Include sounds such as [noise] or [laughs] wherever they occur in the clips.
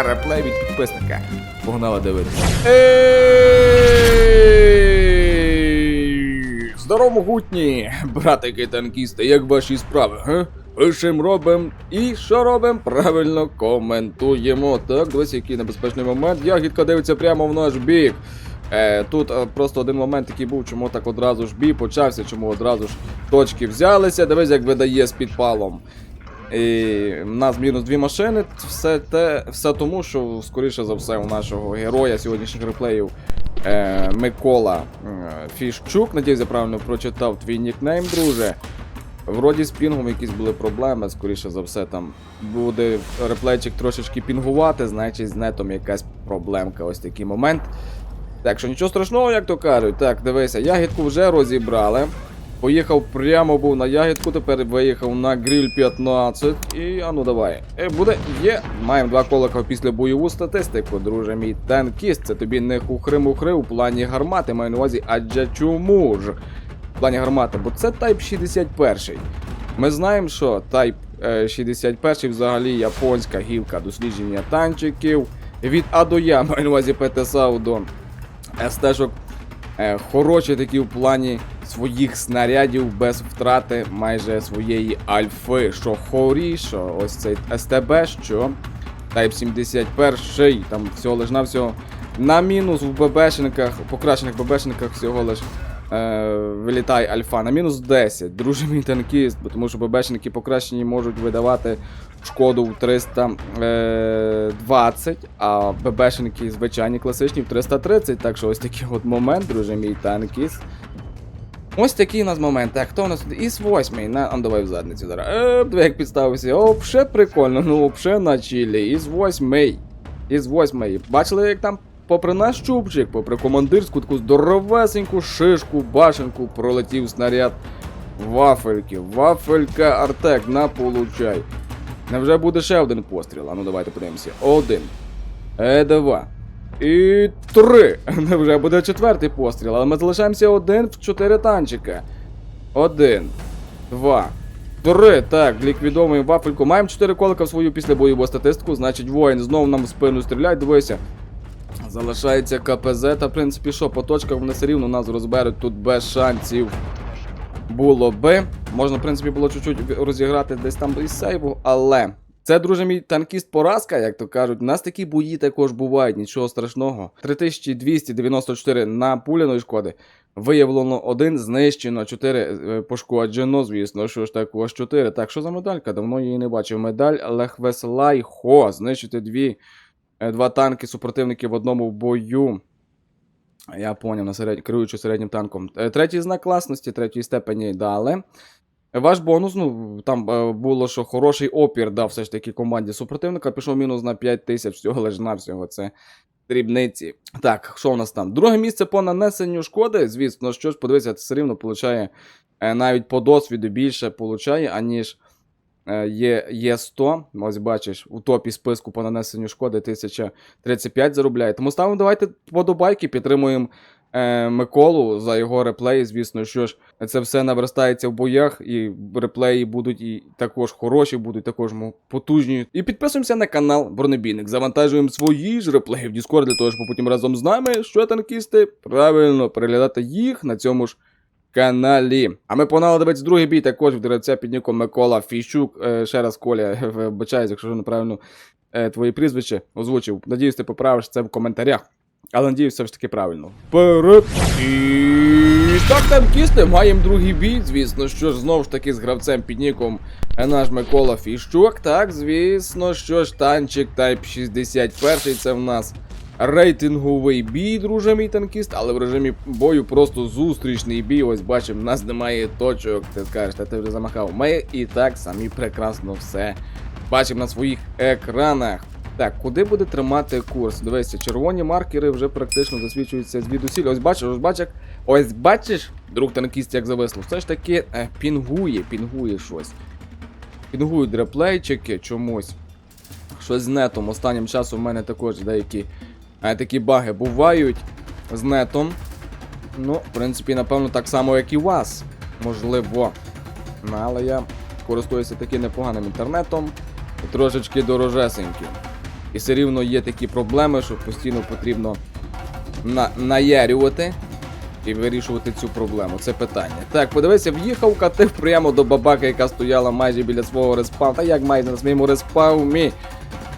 Реплей від підписника. Погнали дивитися. Здорово, могутні, братики танкісти, як ваші справи, га? Пишем робим і що робим? Правильно коментуємо. Так, дивись, який небезпечний момент. Ягідка дивиться прямо в наш бік. Е, тут е, просто один момент такий був, чому так одразу ж бій почався, чому одразу ж точки взялися. Дивись, як видає з підпалом. І в нас мінус дві машини. Все те, все тому, що, скоріше за все, у нашого героя сьогоднішніх реплеїв е, Микола е, Фіщук. Надіюсь, я правильно прочитав твій нікнейм, друже. Вроді з пінгом якісь були проблеми, скоріше за все, там буде реплейчик трошечки пінгувати, значить з нетом якась проблемка. Ось такий момент. Так що нічого страшного, як то кажуть. Так, дивися, ягідку вже розібрали. Поїхав прямо був на ягідку, тепер виїхав на гриль 15. І а ну давай. Е, буде, є. Маємо два колика після бойову статистику, друже мій танкіст. Це тобі не хухри-мухри у плані гармати, маю на увазі, адже чому ж? В плані гармати, бо це Type 61. Ми знаємо, що Type е, 61 взагалі японська гілка дослідження танчиків. Від А до Я, маю на увазі ПТСАУ до СТ-шок е, хороші такі в плані своїх снарядів без втрати майже своєї альфи. Що хорі, що ось цей СТБ, що Type 71, там всього лиш на всього на мінус в ББшниках, покращених ББшниках всього лиш е, вилітає альфа на мінус 10. Друже мій танкіст, тому що ББшники покращені можуть видавати шкоду в 320, а ББшники звичайні класичні в 330. Так що ось такий от момент, друже мій танкіст. Ось такий у нас момент. Так, хто у нас тут? Іс 8 на. А, давай в задницю зараз. Е, диви, як підставився. О, вже прикольно, ну вже на чилі. Іс 8 Іс 8 Бачили, як там попри наш чубчик, попри командирську таку здоровесеньку шишку, башенку пролетів снаряд вафельки. Вафелька Артек, на получай. Невже буде ще один постріл? А ну давайте подивимося. Один. Е, два. І три. [laughs] Невже буде четвертий постріл, але ми залишаємося один в чотири танчика. Один. Два. Три. Так, ліквідовуємо вафельку. Маємо чотири колика в свою після бойову статистику. Значить, воїн знову нам в спину стріляє. Дивися. Залишається КПЗ, та в принципі що, по точках вони все рівно нас розберуть тут без шансів. Було би. Можна, в принципі, було чуть-чуть розіграти десь там із сейву, але. Це, друже мій танкіст поразка, як то кажуть. У нас такі бої також бувають, нічого страшного. 3294 на пуляної шкоди. Виявлено 1, знищено, 4 пошкоджено, звісно, що ж також 4. Так, що за медалька? Давно її не бачив. Медаль Лехвеслай Хо. Знищити дві, е, два танки супротивники в одному бою. Я поняв, на серед... керуючи середнім танком. Е, Третій знак класності, третьої степені дали. Ваш бонус, ну там е, було, що хороший опір дав все ж таки команді супротивника. Пішов мінус на 5 тисяч, всього лиш на всього. Це дрібниці. Так, що у нас там? Друге місце по нанесенню шкоди. Звісно, що ж, подивися, це все рівно получає е, навіть по досвіду більше получає, аніж е, є, є 100. Ось бачиш, у топі списку по нанесенню шкоди 1035 заробляє. Тому ставимо давайте подобайки, підтримуємо е, Миколу за його реплеї. Звісно, що ж це все наверстається в боях, і реплеї будуть і також хороші, будуть також потужні. І підписуємося на канал Бронебійник. Завантажуємо свої ж реплеї в Discord, для того, щоб потім разом з нами, що танкісти, правильно переглядати їх на цьому ж. Каналі. А ми погнали дивитися другий бій також від гравця під ніком Микола Фіщук. Е, ще раз, Коля, [laughs] вибачаюсь, якщо неправильно е, твої прізвище озвучив. Надіюсь, ти поправиш це в коментарях. Але надіюсь, все ж таки правильно. Вперед! І так, танкісти, маємо другий бій. Звісно, що ж знову ж таки з гравцем під ніком наш Микола Фіщук. Так, звісно, що ж танчик Type 61 це в нас рейтинговий бій, друже мій танкіст, але в режимі бою просто зустрічний бій. Ось бачимо, в нас немає точок. Ти скажеш, та ти вже замахав. Ми і так самі прекрасно все бачимо на своїх екранах. Так, куди буде тримати курс? Дивися, червоні маркери вже практично засвічуються звідусіль. Ось бачиш, ось бачиш, ось бачиш, друг танкіст як зависло. Все ж таки е, пінгує, пінгує щось. Пінгують реплейчики чомусь. Щось з нетом. Останнім часом в мене також деякі е, такі баги бувають з нетом. Ну, в принципі, напевно, так само, як і у вас. Можливо. Ну, але я користуюся таким непоганим інтернетом. Трошечки дорожесеньким. І все рівно є такі проблеми, що постійно потрібно на- наярювати і вирішувати цю проблему. Це питання. Так, подивися, в'їхав, катив прямо до бабаки, яка стояла майже біля свого респавну. Та як майже на своєму респаумі.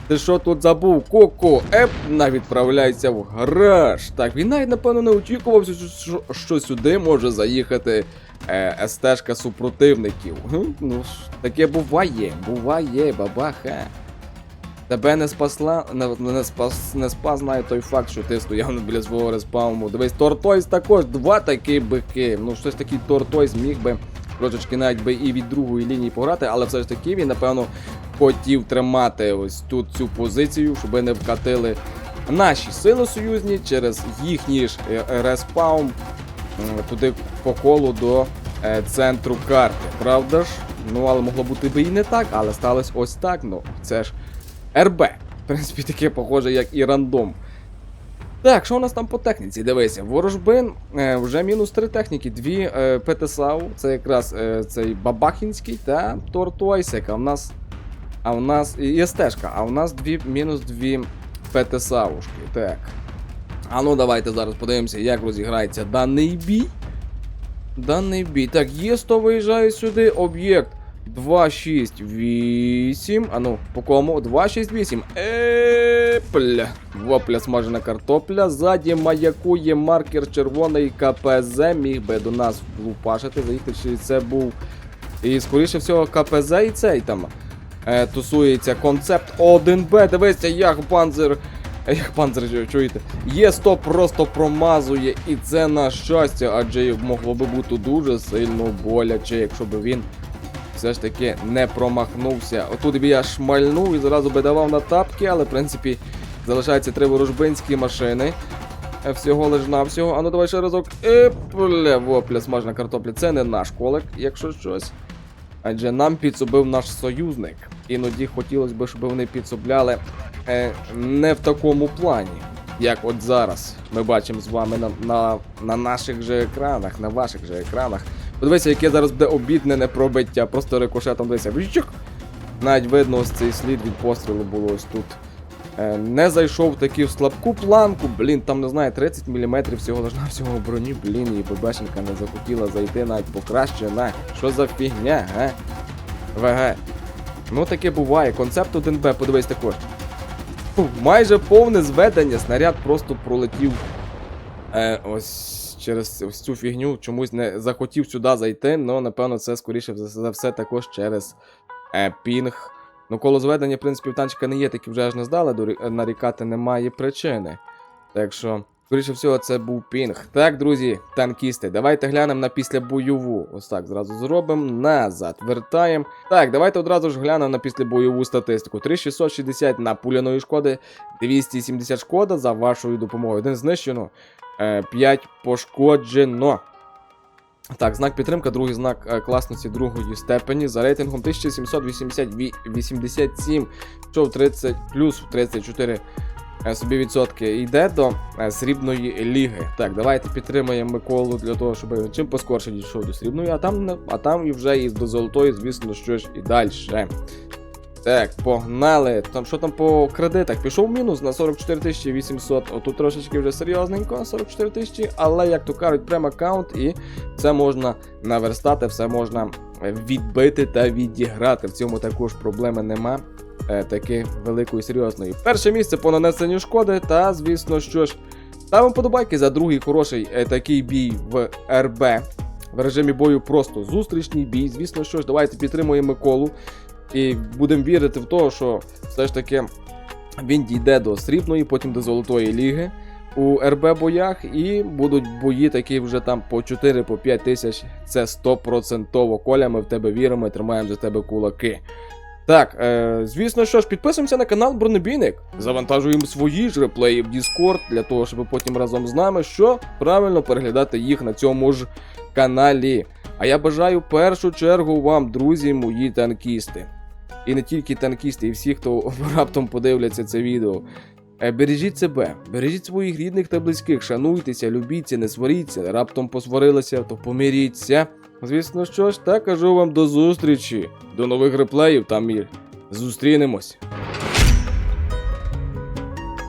Ти що тут забув? Коко, еп, на відправляйся в гараж. Так, він навіть, напевно, не очікував, що, що, сюди може заїхати е, СТ-шка супротивників. Ну, таке буває, буває, бабаха. Тебе не спасла, не, не, спас, не спас навіть той факт, що ти стояв біля свого респауму. Дивись, Тортойс також два такі бики. Ну, щось такий Тортойс міг би трошечки навіть би і від другої лінії пограти, але все ж таки він, напевно, хотів тримати ось тут цю позицію, щоб не вкатили наші сили союзні через їхній ж е, респаум туди по колу до е, центру карти. Правда ж? Ну, але могло бути би і не так, але сталося ось так. Ну, це ж РБ. В принципі, таке похоже, як і рандом. Так, що у нас там по техніці? Дивися, ворожбин е, вже мінус три техніки, дві е, ПТСАУ, це якраз е, цей Бабахінський та Тортуайсек, а в нас. А в нас. І СТшка, а в нас дві мінус дві ПТСАУшки. Так. А ну давайте зараз подивимося, як розіграється даний бій. Даний бій. Так, є 100 виїжджає сюди. Об'єкт 268. А ну, по кому? 268. Епля. Вопля смажена картопля. Ззаді маякує маркер червоний КПЗ. Міг би до нас влупашити. Заїхати, чи це був. І скоріше всього КПЗ і цей там е, тусується концепт 1Б. Дивися, як панзер. Як панзер, чуєте? Є 100 просто промазує, і це на щастя, адже могло би бути дуже сильно боляче, якщо б він все ж таки не промахнувся. Отут би я шмальнув і зразу би давав на тапки, але в принципі залишається три ворожбинські машини. Е, Всього лиш навсього. А ну давай ще разок. Епля, вопля, смажена картопля. Це не наш колик, якщо щось. Адже нам підсобив наш союзник. Іноді хотілося б, щоб вони підсобляли е, не в такому плані, як от зараз. Ми бачимо з вами на, на, на наших же екранах, на ваших же екранах. Подивися, яке зараз буде обіднене пробиття, просто рикошетом дивися. Вжик! Навіть видно ось цей слід від пострілу було ось тут. Е, не зайшов таки в слабку планку, блін, там не знаю, 30 мм всього лиш всього броні, блін, і ББшенка не захотіла зайти навіть покращена. Що за фігня, га? ВГ. Ну таке буває. Концепт 1Б, подивись також. Фу, майже повне зведення, снаряд просто пролетів е, ось через ось цю фігню. Чомусь не захотів сюди зайти, але напевно це скоріше за все також через е, пінг. Ну, коло зведення, в принципі, танчика не є, такі вже аж не здали, нарікати немає причини. Так що, скоріше всього, це був пінг. Так, друзі, танкісти, давайте глянемо на післябойову. Ось так, зразу зробимо. Назад. Вертаємо. Так, давайте одразу ж глянемо на післябойову статистику. 3660 на пуляної шкоди, 270 шкода за вашою допомогою. Один знищено, 5 пошкоджено. Так, знак підтримка, другий знак е, класності другої степені за рейтингом 1787, що в 30 плюс в 34 е, собі відсотки йде до е, срібної ліги. Так, давайте підтримаємо Миколу для того, щоб він чим поскорше дійшов до срібної, а там, а там вже і до золотої, звісно, що ж і далі. Так, погнали. Там що там по кредитах? Пішов мінус на 44 800. Отут трошечки вже серйозненько, 44 тисячі, але як то кажуть, прям аккаунт, і все можна наверстати, все можна е, відбити та відіграти. В цьому також проблеми нема. Е, Таки великої серйозної. Перше місце по нанесенню шкоди, та звісно, що ж, ставимо подобайки за другий хороший е, такий бій в РБ. В режимі бою просто зустрічний бій. Звісно, що ж, давайте підтримуємо Миколу. І будемо вірити в те, що все ж таки він дійде до срібної, потім до золотої ліги у РБ боях, і будуть бої такі вже там по 4-5 тисяч. Це 100%. Коля, ми в тебе віримо і тримаємо за тебе кулаки. Так, е, звісно, що ж, підписуємося на канал Бронебійник. Завантажуємо свої ж реплеї в Discord для того, щоб потім разом з нами що правильно переглядати їх на цьому ж каналі. А я бажаю в першу чергу вам, друзі, мої танкісти. І не тільки танкісти, і всі, хто [laughs] раптом подивляться це відео. Е, Бережіть себе, бережіть своїх рідних та близьких, шануйтеся, любіться, не сваріться, раптом посварилися, то помиріться. Звісно, що ж, так кажу вам до зустрічі, до нових реплеїв там і зустрінемось.